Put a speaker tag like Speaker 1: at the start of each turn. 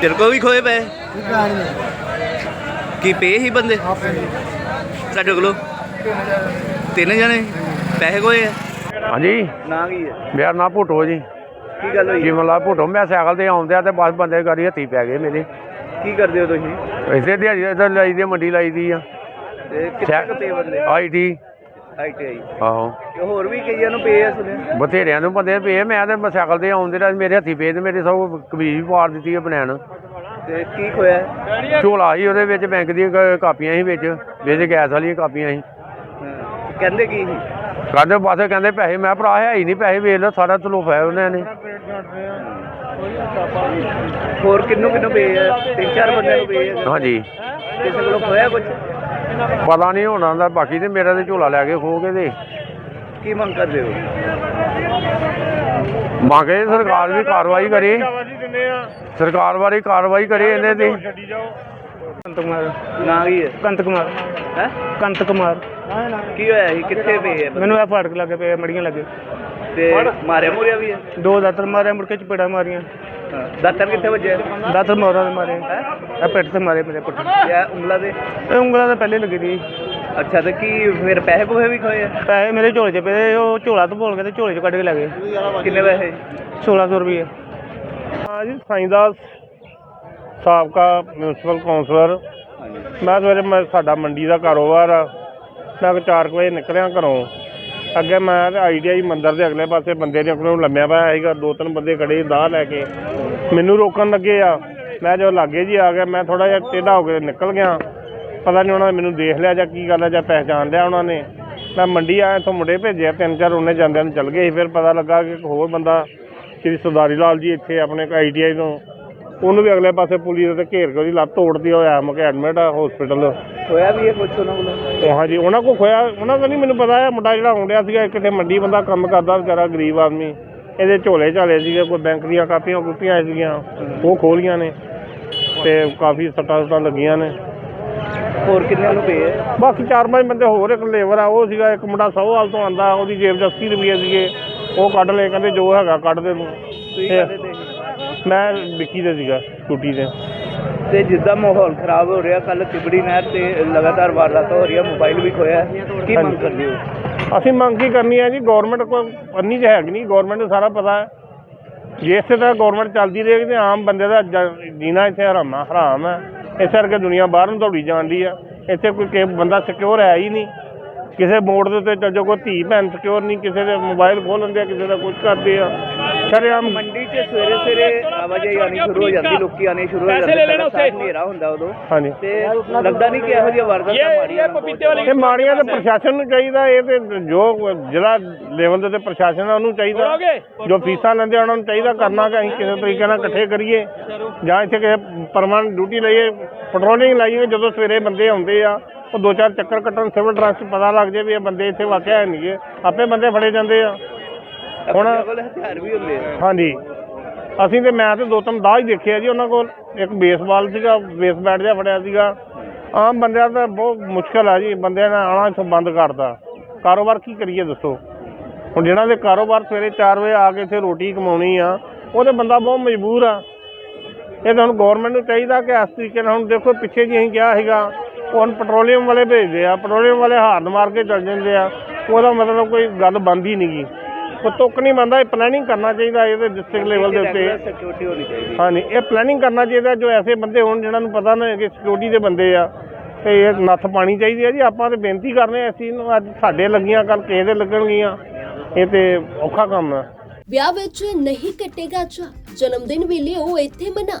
Speaker 1: ਤੇਰੇ ਕੋ ਵੀ ਖੋਏ ਪਏ? ਕੀ ਪਏ ਹੀ ਬੰਦੇ? ਸਾਡੇ ਕੋਲੋਂ? ਤਿੰਨ ਜਣੇ? ਪੈਸੇ ਕੋਏ ਆ?
Speaker 2: ਹਾਂਜੀ।
Speaker 1: ਨਾ ਕੀ ਹੈ
Speaker 2: ਮੇਰਾ ਨਾਂ ਭੁੱਟੋ ਜੀ।
Speaker 1: ਕੀ ਗੱਲ ਹੋਈ?
Speaker 2: ਜੀਵਨ ਲਾਲ ਭੁੱਟੋ ਮੈਂ ਸਾਈਕਲ ਤੇ ਆਉਂਦਿਆ ਤੇ ਬਸ ਬੰਦੇ ਗਾੜੀ ਹੱਥੀ ਪੈ ਗਏ ਮੇਰੇ।
Speaker 1: ਕੀ ਕਰਦੇ ਹੋ ਤੁਸੀਂ?
Speaker 2: ਇਸੇ ਦਿਹਾੜੀ ਇਧਰ ਲਾਈ ਦੀ ਆ, ਮੰਡੀ ਲਾਈ ਦੀ ਆ।
Speaker 1: ਤੇ ਕਿੱਥੇ ਕੁ ਪਏ ਬੰਦੇ?
Speaker 2: ਆਈਟੀ
Speaker 1: ਆਈਟੀਆਈ
Speaker 2: ਆਹੋ।
Speaker 1: ਤੇ ਹੋਰ ਵੀ ਕਈਆਂ ਨੂੰ ਪਏ ਆ ਸੁਣਿਆ
Speaker 2: ਬਥੇਰਿਆਂ ਨੂੰ ਬੰਦੇ ਪਏ ਮੈਂ ਤੇ ਸਾਈਕਲ ਤੇ ਆਉਂਦੇ ਰਿਹਾ ਮੇਰੇ ਹੱਥੀ ਪਏ ਤੇ ਮੇਰੇ ਸਭ ਕਮੀਜ਼ ਵੀ ਪਾੜ ਦਿੱਤੀ ਆ ਬਨੈਣ
Speaker 1: ਤੇ ਕੀ ਖੋਇਆ?
Speaker 2: ਝੋਲਾ ਸੀ ਉਹਦੇ ਵਿੱਚ ਬੈਂਕ ਦੀਆਂ ਕ- ਕਾਪੀਆਂ ਸੀ ਵਿੱਚ ਵਿੱਚ ਗੈਸ ਵਾਲੀਆਂ ਕਾਪੀਆਂ ਸੀ।
Speaker 1: ਹਾਂ। ਕਹਿੰਦੇ ਕੀ ਸੀ?
Speaker 2: ਕਹਿੰਦੇ ਬਸ ਕਹਿੰਦੇ ਪੈਸੇ ਮੈਂ ਭਰਾ ਹੈ ਹੀ ਨਹੀਂ ਪੈਸੇ ਵੇਚ ਲਓ ਸਾਰਾ ਤਲੋਫ ਹੈ ਉਹਨਾਂ ਨੇ।
Speaker 1: ਹੋਰ ਕਿੰਨੂੰ ਕਿੰਨੂੰ ਪਏ ਆ? ਤਿੰਨ ਚਾਰ ਬੰਦਿਆਂ ਨੂੰ ਪਏ ਆ?
Speaker 2: ਹਾਂਜੀ।
Speaker 1: ਕਿਸੇ ਕੋਲੋਂ ਖੋਇਆ ਕੁਝ
Speaker 2: ਪਤਾ ਨਹੀਂ ਹੋਣਾ ਦਾ ਬਾਕੀ ਤੇ ਮੇਰਾ ਤੇ ਝੋਲਾ ਲੈ ਕੇ ਖੋ ਕੇ ਤੇ
Speaker 1: ਕੀ ਮੰਗ ਕਰਦੇ ਹੋ?
Speaker 2: ਮੰਗੇ ਸਰਕਾਰ ਵੀ ਕਾਰਵਾਈ ਕਰੇ। ਸਰਕਾਰ ਬਾਰੇ ਕਾਰਵਾਈ ਕਰੇ ਇਹਨੇ ਤੇ।
Speaker 3: ਕੰਤ ਕੁਮਾਰ
Speaker 1: ਨਾ ਕੀ ਹੈ?
Speaker 3: ਕੰਤ ਕੁਮਾਰ
Speaker 1: ਹੈ?
Speaker 3: ਕੰਤ ਕੁਮਾਰ
Speaker 1: ਕੀ ਹੋਇਆ ਸੀ ਕਿੱਥੇ ਪਏ ਬੰਦੇ?
Speaker 3: ਮੈਨੂੰ ਇਹ ਫਾਟਕ ਲੱਗੇ ਪਏ ਮੜੀਆਂ ਲੱਗੇ।
Speaker 1: ਤੇ ਮਾਰਿਆ ਮੁਰਿਆ ਵੀ ਹੈ
Speaker 3: ਦੋ ਦਾਤਰ ਮਾਰੇ ਮੁੜ ਕੇ ਚਪੇੜਾ ਮਾਰੀਆਂ।
Speaker 1: ਹਾਂ। ਦਾਤਰ ਕਿੱਥੇ ਵੱਜਿਆ?
Speaker 3: ਦਾਤਰ ਮੋਰਾਂ ਦੇ ਮਾਰੇ।
Speaker 1: ਹੈ?
Speaker 3: ਇਹ ਪਿੱਠ ਤੇ ਮਾਰੇ ਮੇਰੇ ਪੁੱਠ।
Speaker 1: ਇਹ ਉਂਗਲਾ ਦੇ?
Speaker 3: ਇਹ ਉਂਗਲਾਂ ਤਾਂ ਪਹਿਲੇ ਲੱਗੀ ਸੀ
Speaker 1: ਅੱਛਾ ਤੇ ਕੀ ਫਿਰ ਪੈਸੇ ਪੂਸੇ ਵੀ ਖੋਏ ਆ?
Speaker 3: ਪੈਸੇ ਮੇਰੇ ਝੋਲੇ 'ਚ ਪਏ ਉਹ ਝੋਲਾ ਤੋਂ ਬੋਲ ਕੇ ਤੇ ਝੋਲੇ 'ਚ ਕੱਢ ਕੇ ਲੈ ਗਏ।
Speaker 1: ਕਿੰਨੇ ਪੈਸੇ?
Speaker 3: 1600 ਰੁਪਏ।
Speaker 4: ਹਾਂ ਜੀ ਸਾਈਂਦਾਸ ਸਾਬਕਾ ਮਿਊਨਿਸਪਲ ਕਾਉਂਸਲਰ ਮੈਂ ਸਵੇਰੇ ਮੈਂ ਸਾਡਾ ਮੰਡੀ ਦਾ ਕਾਰੋਬਾਰ ਆ। ਮੈਂ ਕੁ ਚਾਰ ਕੁ ਵਜੇ ਨਿਕਲਿਆ ਘਰੋਂ। ਅੱਗੇ ਮੈਂ ਤੇ ਆਈਟੀਆਈ ਮੰਦਿਰ ਦੇ ਅਗਲੇ ਪਾਸੇ ਬੰਦੇ ਨੇ ਕੋਲੋਂ ਲੰਮਿਆ ਪਿਆ ਸੀਗਾ ਦੋ ਤਿੰਨ ਬੰਦੇ ਖੜੇ ਦਾਹ ਲੈ ਕੇ। ਮੈਨੂੰ ਰੋਕਣ ਲੱਗੇ ਆ। ਮੈਂ ਜਦੋਂ ਲਾਗੇ ਜੀ ਆ ਗਿਆ, ਮੈਂ ਥੋੜਾ ਜਿਹਾ ਟੇਢਾ ਹੋ ਕੇ ਨਿਕਲ ਗਿਆ। ਪਤਾ ਨਹੀਂ ਉਹਨਾਂ ਨੇ ਮੈਨੂੰ ਦੇਖ ਲਿਆ ਜਾਂ ਕੀ ਗੱਲ ਹੈ ਜਾਂ ਪਹਿਚਾਣ ਲਿਆ ਉਹਨਾਂ ਨੇ। ਮੈਂ ਮੰਡੀ ਆਇਆ ਇੱਥੋਂ ਮੁੰਡੇ ਭੇਜਿਆ ਤਿੰਨ ਚਾਰ, ਉਹਨੇ ਜਾਂਦਿਆਂ ਨੂੰ ਚੱਲ ਗਏ ਸੀ। ਫਿਰ ਪਤਾ ਲੱਗਾ ਕਿ ਇੱਕ ਹੋਰ ਬੰਦਾ, ਸ਼੍ਰੀ ਸਰਦਾਰੀ ਲਾਲ ਜੀ ਇੱਥੇ ਆਪਣੇ ਆਈਟੀਆਈ ਤੋਂ ਉਹਨੂੰ ਵੀ ਅਗਲੇ ਪਾਸੇ ਪੁਲਿਸ ਦੇ ਘੇਰ ਕੇ ਉਹਦੀ ਲੱਤ ਤੋੜਦੀ ਹੋਇਆ ਮੁਕੇ ਐਡਮਿਟ ਆ ਹਸਪੀਟਲ
Speaker 1: ਖੋਇਆ ਵੀ ਹੈ ਕੁਝ ਉਹਨਾਂ ਕੋਲੋਂ?
Speaker 4: ਉਹ ਹਾਂਜੀ ਉਹਨਾਂ ਕੋ ਖੋਇਆ ਉਹਨਾਂ ਦਾ ਨਹੀਂ ਮੈਨੂੰ ਪਤਾ ਹੈ ਮੁੰਡਾ ਜਿਹੜਾ ਆਉਂਦਿਆ ਸੀਗਾ ਕਿਤੇ ਮੰਡੀ ਬੰਦਾ ਕੰਮ ਕਰਦਾ ਵਿਚਾਰਾ ਗਰੀਬ ਆਦਮੀ। ਇਹਦੇ ਝੋਲੇ ਝਾਲੇ ਸੀਗੇ ਕੋਈ ਬੈਂਕ ਦੀਆਂ ਕਾਪੀਆਂ ਕੁਪੀਆਂ ਸੀਗੀਆਂ ਉਹ ਖੋਲੀਆਂ ਨੇ ਤੇ ਕਾਫੀ ਸੱਟਾਂ ਸੁੱਟਾਂ ਲੱਗੀਆਂ ਨੇ।
Speaker 1: ਹੋਰ ਕਿੰਨੇ ਨੂੰ ਪਏ
Speaker 4: ਬਾਕੀ ਚਾਰ ਪੰਜ ਬੰਦੇ ਹੋਰ ਇੱਕ ਲੇਬਰ ਆ ਉਹ ਸੀਗਾ ਇੱਕ ਮੁੰਡਾ ਸੌਹਾਲ ਤੋਂ ਆਂਦਾ ਉਹਦੀ ਜੇਬ 'ਚ 80 ਰੁਪਏ ਸੀਗੇ ਉਹ ਕੱਢ ਲਏ ਕਹਿੰਦੇ ਜੋ ਹੈਗਾ ਕੱਢ ਦੇ ਤੇ। ਮੈਂ ਵਿੱਕੀ ਦੇ ਸੀਗਾ ਸਕੂਟੀ ਤੇ।
Speaker 1: ਤੇ ਜਿੱਦਾਂ ਮਾਹੌਲ ਖਰਾਬ ਹੋ ਰਿਹਾ ਕੱਲ ਤਿਬੜੀ ਨਹਿਰ ਤੇ ਲਗਾਤਾਰ ਵਾਰਦਾਤਾਂ ਹੋ ਰਹੀਆਂ ਮੋਬਾਈਲ ਵੀ ਖੋਇਆ ਕੀ ਮੰਗ ਕਰਦੇ ਹੋ?
Speaker 4: ਅਸੀਂ ਮੰਗ ਕੀ ਕਰਨੀ ਹੈ ਜੀ ਗਵਰਨਮੈਂਟ ਕੋਲ ਅੰਨੀ ਤੇ ਹੈਗੀ ਨਹੀਂ ਗਵਰਨਮੈਂਟ ਨੂੰ ਸਾਰਾ ਪਤਾ ਹੈ। ਜੇ ਇਸੇ ਤਰ੍ਹਾਂ ਗਵਰਨਮੈਂਟ ਚੱਲਦੀ ਰਹੇਗੀ ਤੇ ਆਮ ਬੰਦੇ ਦਾ ਜ- ਜੀਣਾ ਇੱਥੇ ਹਰਾਮਾ ਹਰਾਮ ਹੈ। ਇਸ ਕਰਕੇ ਦੁਨੀਆ ਬਾਹਰ ਨੂੰ ਦੌੜੀ ਜਾਂਦੀ ਆ। ਇੱਥੇ ਕੋਈ ਕਿ ਬੰਦਾ ਸਿਕਿਉਰ ਹੈ ਹੀ ਨਹੀਂ। ਕਿਸੇ ਮੋੜ ਦੇ ਉੱਤੇ ਚੱਲ ਜਾਓ ਕੋਈ ਧੀ ਭੈਣ ਸਿਕਿਉਰ ਨਹੀਂ ਕਿਸੇ ਦੇ ਮੋਬਾਈਲ ਖੋਲ ਲੈਂਦੇ ਆ ਕਿਸੇ ਦਾ ਕੁਝ ਕਰਦੇ ਆ। ਸ਼ਰੇਆਮ
Speaker 1: ਮੰਡੀ 'ਚ ਸਵੇਰੇ ਸਵੇਰੇ ਆਵਾਜਾਈ ਆਣੀ ਸ਼ੁਰੂ ਹੋ ਜਾਂਦੀ ਲੋਕੀ ਆਣੇ ਸ਼ੁਰੂ ਹੋ ਜਾਂਦੇ ਪਹਿਲਾਂ ਸਾਫ਼ ਹਨੇਰਾ ਹੁੰਦਾ ਉਦੋਂ।
Speaker 4: ਹਾਂਜੀ।
Speaker 1: ਤੇ ਲੱਗਦਾ ਨਹੀਂ ਕਿ ਇਹੋ ਜਿਹੀਆਂ ਵਾਰਦਾਤਾਂ ਮਾਰੀਆਂ ਹੋਣ।
Speaker 4: ਇਹ ਮਾੜੀਆਂ ਤੇ ਪ੍ਰਸ਼ਾਸਨ ਨੂੰ ਚਾਹੀਦਾ ਇਹ ਤੇ ਜੋ ਜ਼ਿਲ੍ਹਾ ਲੈਵਲ ਦੇ ਤੇ ਪ੍ਰਸ਼ਾਸਨ ਆ ਉਹਨੂੰ ਚਾਹੀਦਾ। ਜੋ ਫੀਸਾਂ ਲੈਂਦੇ ਉਹਨਾਂ ਨੂੰ ਚਾਹੀਦਾ ਕਰਨਾ ਕਿ ਅਸੀਂ ਕਿਸੇ ਤਰੀਕੇ ਨਾਲ ਇਕੱਠੇ ਕਰੀਏ। ਜਾਂ ਇੱਥੇ ਕਿਸੇ ਪਰਮਾਨੈਂਟ ਡਿਊਟੀ ਲਈਏ ਪੈਟਰੋਲਿੰਗ ਲਾਈਏ ਜਦੋਂ ਸਵੇਰੇ ਬੰਦੇ ਆਉਂਦੇ ਆ ਉਹ ਦੋ ਚਾਰ ਚੱਕਰ ਕੱਟਣ ਸਿਵਲ ਡਰੈਸ ਪਤਾ ਲੱਗ ਜੇ ਵੀ ਇਹ ਬੰਦੇ ਇੱਥੇ ਵਾਕਿਆ ਹੈ ਨਹੀਂਗੇ ਆਪੇ ਬੰਦੇ ਫੜੇ ਜਾਂਦੇ ਆ। ਹੁਣ
Speaker 1: ਆਪਣੇ ਕੋਲ ਹਥਿਆਰ ਵੀ ਹੁੰਦੇ ਆ।
Speaker 4: ਹਾਂਜੀ। ਅਸੀਂ ਤੇ ਮੈਂ ਤੇ ਦੋ ਤਿੰਨ ਹੀ ਦੇਖਿਆ ਜੀ ਉਹਨਾਂ ਕੋਲ। ਇੱਕ ਬੇਸਬਾਲ ਸੀਗਾ ਬੇਸ ਬੈਟ ਜਿਹਾ ਫੜਿਆ ਸੀਗਾ। ਆਮ ਬੰਦਿਆਂ ਦਾ ਬਹੁਤ ਮੁਸ਼ਕਲ ਆ ਜੀ ਬੰਦਿਆਂ ਨੇ ਆਉਣਾ ਇੱਥੋਂ ਬੰਦ ਕਰਦਾ। ਕਾਰੋਬਾਰ ਕੀ ਕਰੀਏ ਦੱਸੋ? ਹੁਣ ਜਿਹਨਾਂ ਦੇ ਕਾਰੋਬਾਰ ਸਵੇਰੇ 4 ਵਜੇ ਆ ਕੇ ਇੱਥੇ ਰੋਟੀ ਕਮਾਉਣੀ ਆ ਉਹਦੇ ਬੰਦਾ ਬਹੁਤ ਮਜਬੂਰ ਆ। ਇਹ ਤਾਂ ਹੁਣ ਗਵਰਨਮੈਂਟ ਨੂੰ ਚਾਹੀਦਾ ਕਿ ਇਸ ਤਰੀਕੇ ਨਾਲ ਹੁਣ ਦੇਖੋ ਪਿੱਛੇ ਜੀ ਅਸੀਂ ਕਿਹਾ ਸੀਗਾ ਉਹ ਹੁਣ ਪੈਟਰੋਲੀਅਮ ਵਾਲੇ ਭੇਜਦੇ ਆ ਪੈਟਰੋਲੀਅਮ ਵਾਲੇ ਹਾਰਨ ਮਾਰ ਕੇ ਚੱਲ ਜਾਂਦੇ ਆ ਉਹਦਾ ਮਤਲਬ ਕੋਈ ਗੱਲ ਬਣਦੀ ਨਹੀਂਗੀ ਉਹ ਤੁੱਕ ਨਹੀਂ ਬੰਦਾ ਇਹ ਪਲੈਨਿੰਗ ਕਰਨਾ ਚਾਹੀਦਾ ਇਹਦੇ ਡਿਸਟ੍ਰਿਕਟ ਲੈਵਲ ਦੇ ਉੱਤੇ।
Speaker 1: ਸਿਕਿਉਰਿਟੀ ਹੋਣੀ ਚਾਹੀਦੀ
Speaker 4: ਹਾਂਜੀ ਇਹ ਪਲੈਨਿੰਗ ਕਰਨਾ ਚਾਹੀਦਾ ਜੋ ਐਸੇ ਬੰਦੇ ਹੋਣ ਜਿਨ੍ਹਾਂ ਨੂੰ ਪਤਾ ਨਾ ਕਿ ਸਿਕਿਉਰਿਟੀ ਦੇ ਬੰਦੇ ਆ ਤੇ ਇਹ ਨੱਥ ਪਾਣੀ ਚਾਹੀਦੀ ਹੈ ਜੀ। ਆਪਾਂ ਤੇ ਬੇਨਤੀ ਕਰਨੇ ਆ ਚੀਜ਼ ਨੂੰ ਅੱਜ ਸਾਡੇ ਲੱਗੀਆਂ ਕੱਲ ਕਿਸੇ ਦੇ ਲੱਗਣਗੀਆਂ। ਇਹ ਤੇ ਔਖਾ ਕੰਮ ਹੈ
Speaker 5: ਵਿਆਹ ਵਿੱਚ ਨਹੀਂ ਕੱਟੇਗਾ ਚਾ ਜਨਮ ਦਿਨ ਵੀ ਲਿਓ ਇੱਥੇ ਮਨਾ।